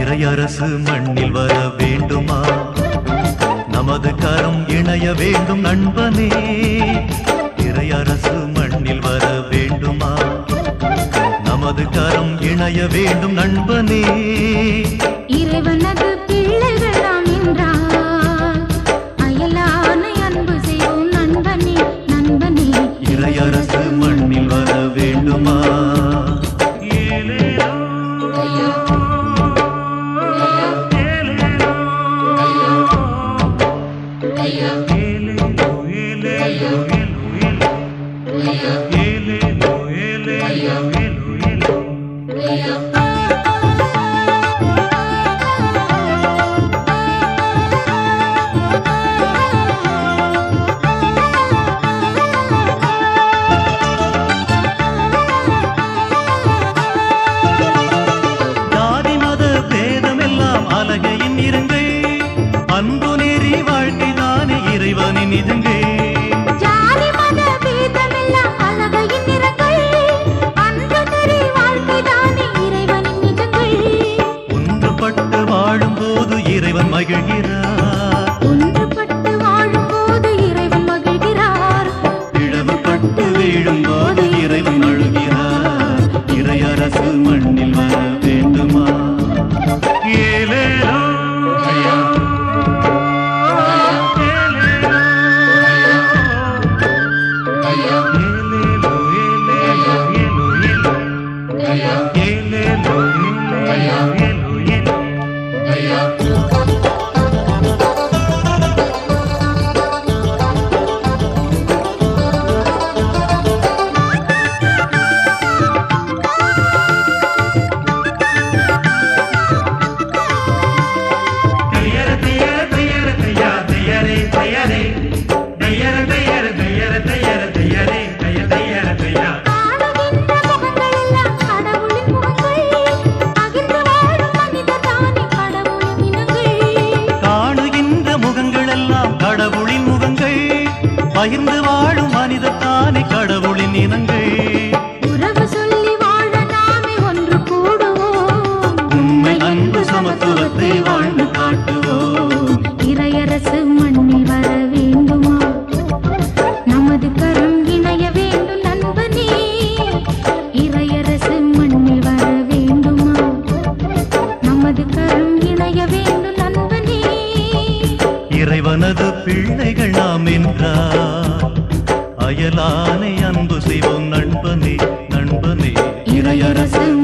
இறையரசு மண்ணில் வர வேண்டுமா? நமது கரம் இணைய வேண்டும் நண்பனே. இறையரசு மண்ணில் வர வேண்டுமா? நமது கரம் இணைய வேண்டும் நண்பனே. இறைவனது பிள்ளைகள் நாம் என்றால் அயலானை அன்பு செய்வோம் நண்பனே நண்பனே. இறையரசு மண்ணில் வர வேண்டுமா? ஜாதி அலகையின் இருங்கை. அன்பு நெறி வாழ்க்கை தானே இறைவனின் இதுங்கை ஜாதி மத பேதமெல்லாம் அழகையின் I am. பகிர்ந்து வாழும் மனிதத்தானே கடவுளின் இனங்கள். பிள்ளைகள் நாம் என்றார் அயலானை அன்பு செய்வோம் நண்பனே நண்பனே. இறையரசு